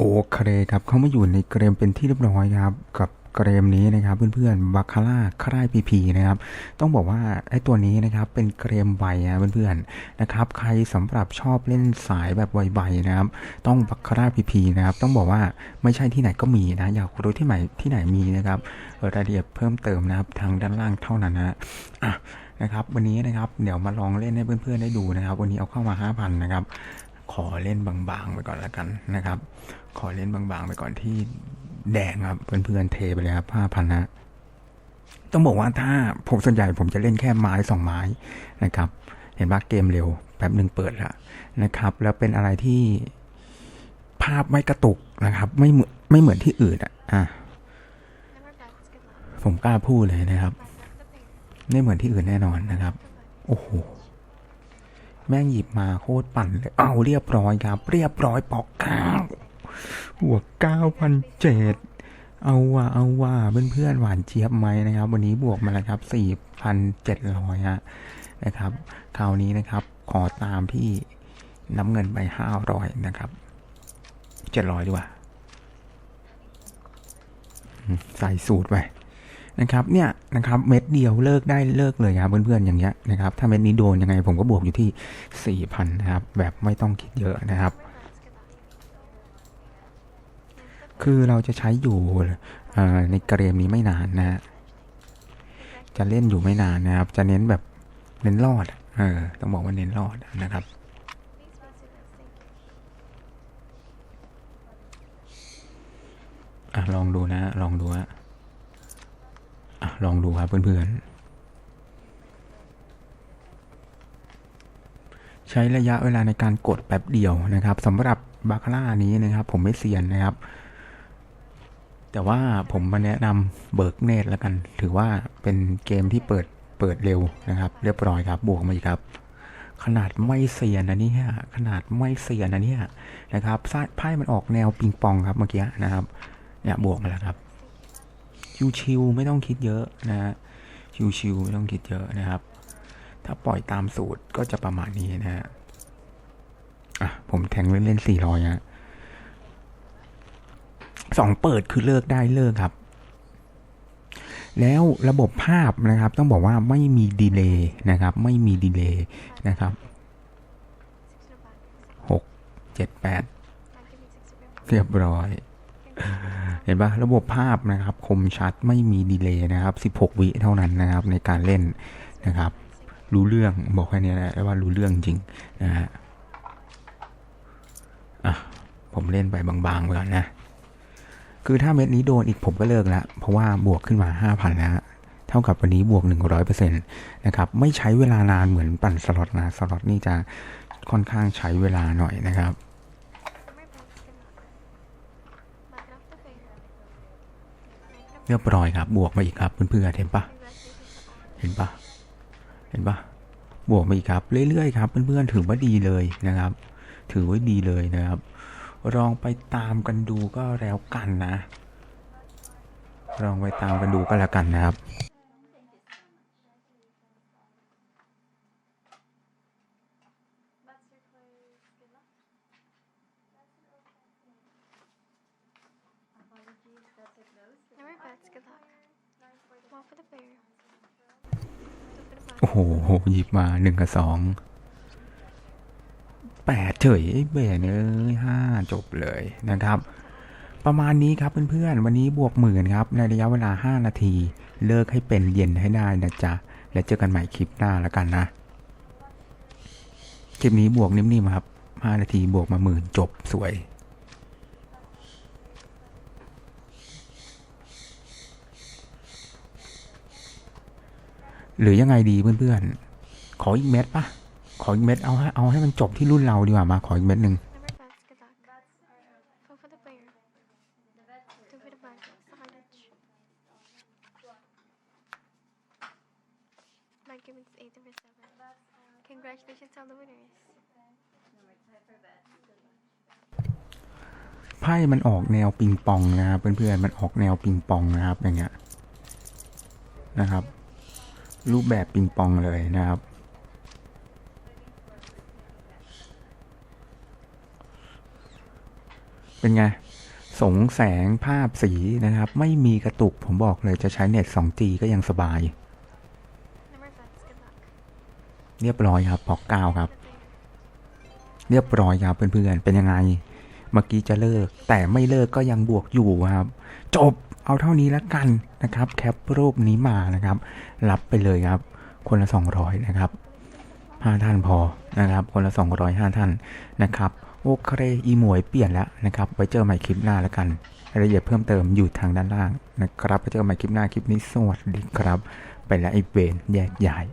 โอเคครับเข้ามาอยู่ในเกมเป็นที่เรียบร้อยครับกับเกมนี้นะครับเพื่อนๆบาคาร่าคร่ายพีพีนะครับต้องบอกว่าไอ้ตัวนี้นะครับเป็นเกมไวนะเพื่อนๆนะครับใครสำหรับชอบเล่นสายแบบไวๆนะครับต้องบาคาร่าพีพีนะครับต้องบอกว่าไม่ใช่ที่ไหนก็มีนะอยากรู้ที่ไหนที่ไหนมีนะครับรายละเอียดเพิ่มเติมนะครับทางด้านล่างเท่านั้นนะอะนะครับวันนี้นะครับเดี๋ยวมาลองเล่นให้เพื่อนๆได้ดูนะครับ วันนี้เอาเข้ามา 5,000 นะครับ ขอเล่นบางๆไปก่อนละกันนะครับ ขอเล่นบางๆไปก่อนที่แดงครับเพื่อนๆเทไปเลยครับห้าพันนะต้องบอกว่าถ้าผมส่วนใหญ่ผมจะเล่นแค่ไม้สองไม้นะครับ เห็นว่าเกมเร็วแป๊บหนึ่งเปิดแล้วนะครับ แล้วเป็นอะไรที่ภาพไม่กระตุกนะครับ ไม่เหมือนไม่เหมือนที่อื่นอะอะผมกล้าพูดเลยนะครับ ไม่เหมือนที่อื่นแน่นอนนะครับ โอ้โห แม่งหยิบมาโคตรปั่นเลย เอาเรียบร้อยครับ เรียบร้อยปอกเก้าหัวเก้าพันเจ็ดเอาว่าเอาว่าเพื่อนๆหวานเจี๊ยบไหมนะครับ วันนี้บวกมาแล้วครับสี่พันเจ็ดร้อยฮะนะครับ คราวนี้นะครับ ขอตามที่น้ำเงินไปห้าร้อยนะครับเจ็ดร้อยดีกว่า ใส่สูตรไป นะครับเนี่ยนะครับเม็ดเดียวเลิกได้เลิกเลยครับเพื่อนๆอย่างเงี้ยนะครับถ้าเม็ดนี้โดนยังไงผมก็บวกอยู่ที่ 4,000นะครับแบบไม่ต้องคิดเยอะนะครับ คือเราจะใช้อยู่ในเกมนี้ไม่นานนะฮะจะเล่นอยู่ไม่นานนะครับ จะเน้นแบบเน้นรอดเออต้องบอกว่าเน้นรอดนะครับอะลองดูนะลองดูฮะ ลองดูครับเพื่อนๆ ใช้ระยะเวลาในการกดแป๊บเดียวนะครับสำหรับบาคาร่านี้นะครับ ผมไม่เซียนนะครับ แต่ว่าผมมาแนะนำเบิร์กเนตแล้วกัน ถือว่าเป็นเกมที่เปิดเปิดเร็วนะครับ เรียบร้อยครับบวกมาอีกครับขนาดไม่เซียนนะเนี่ยขนาดไม่เซียนนะเนี่ยนะครับไพ่มันออกแนวปิงปองครับเมื่อกี้นะครับเนี่ยบวกมาแล้วครับ ชิวๆไม่ต้องคิดเยอะนะฮะชิวๆไม่ต้องคิดเยอะนะครับ ถ้าปล่อยตามสูตรก็จะประมาณนี้นะฮะอะผมแทงเล่นเล่นสี่ร้อยฮะสองเปิดคือเลิกได้เลิกครับ แล้วระบบภาพนะครับ ต้องบอกว่าไม่มีดีเลย์นะครับ ไม่มีดีเลย์นะครับหกเจ็ดแปดเรียบร้อย เห็นปะระบบภาพนะครับ คมชัดไม่มีดีเลย์นะครับ 16 วิเท่านั้นนะครับ ในการเล่นนะครับ รู้เรื่องบอกแค่นี้แหละว่ารู้เรื่องจริงนะฮะอะผมเล่นไปบางๆไปก่อนนะ คือถ้าเม็ดนี้โดนอีกผมก็เลิกล้วเพราะว่าบวกขึ้นมา 5,000แล้วเท่ากับวันนี้บวก 100%นะครับ ไม่ใช้เวลานานเหมือนปั่นสล็อตนะ สล็อตนี่จะค่อนข้างใช้เวลาหน่อยนะครับ เรียบร้อยครับ บวกมาอีกครับเพื่อนๆเห็นปะเห็นปะเห็นปะบวกมาอีกครับ เรื่อยๆครับเพื่อนๆถือว่าดีเลยนะครับ ถือว่าดีเลยนะครับลองไปตามกันดูก็แล้วกันนะลองไปตามกันดูก็แล้วกันนะครับ Bets are closed. Good luck. Never bets, good luck. One for the pair. Two for the bag. โอ้โหหยิบมาหนึ่งกับสองแปดเฉยไอเบนเอ้ยห้าจบเลยนะครับ ประมาณนี้ครับเพื่อนๆวันนี้บวกหมื่นครับ ในระยะเวลา 5 นาที เลิกให้เป็นเย็นให้ได้นะจ๊ะ แล้วเจอกันใหม่คลิปหน้าแล้วกันนะ คลิปนี้บวกนิ่มๆครับ 5 นาทีบวกมาหมื่นจบสวย หรือยังไงดีเพื่อนๆ ขออีกเม็ดปะขออีกเม็ดเอาให้เอาให้มันจบที่รุ่นเราดีกว่ามา ขออีกเม็ดหนึ่งไพ่มันออกแนวปิงปองนะครับเพื่อนๆ มันออกแนวปิงปองนะครับอย่างเงี้ยนะครับ รูปแบบปิงปองเลยนะครับ เป็นไง สงแสงภาพสีนะครับ ไม่มีกระตุกผมบอกเลยจะใช้เน็ต 2G ก็ยังสบาย เรียบร้อยครับพอกก้าครับ เรียบร้อยครับเพื่อนๆ เป็นยังไง เมื่อกี้จะเลิก แต่ไม่เลิกก็ยังบวกอยู่ครับ จบ เอาเท่านี้แล้วกันนะครับ แคปรูปนี้มานะครับ รับไปเลยครับ คนละ 200 นะครับห้าท่านพอนะครับ คนละ 200ห้าท่านนะครับโอเคอีหมวยเปลี่ยนแล้วนะครับ ไว้เจอใหม่คลิปหน้าแล้วกันรายละเอียดเพิ่มเติมอยู่ทางด้านล่างนะครับไว้เจอใหม่คลิปหน้าคลิปนี้สวัสดีครับ ไปแล้วไอเวนแยกย้าย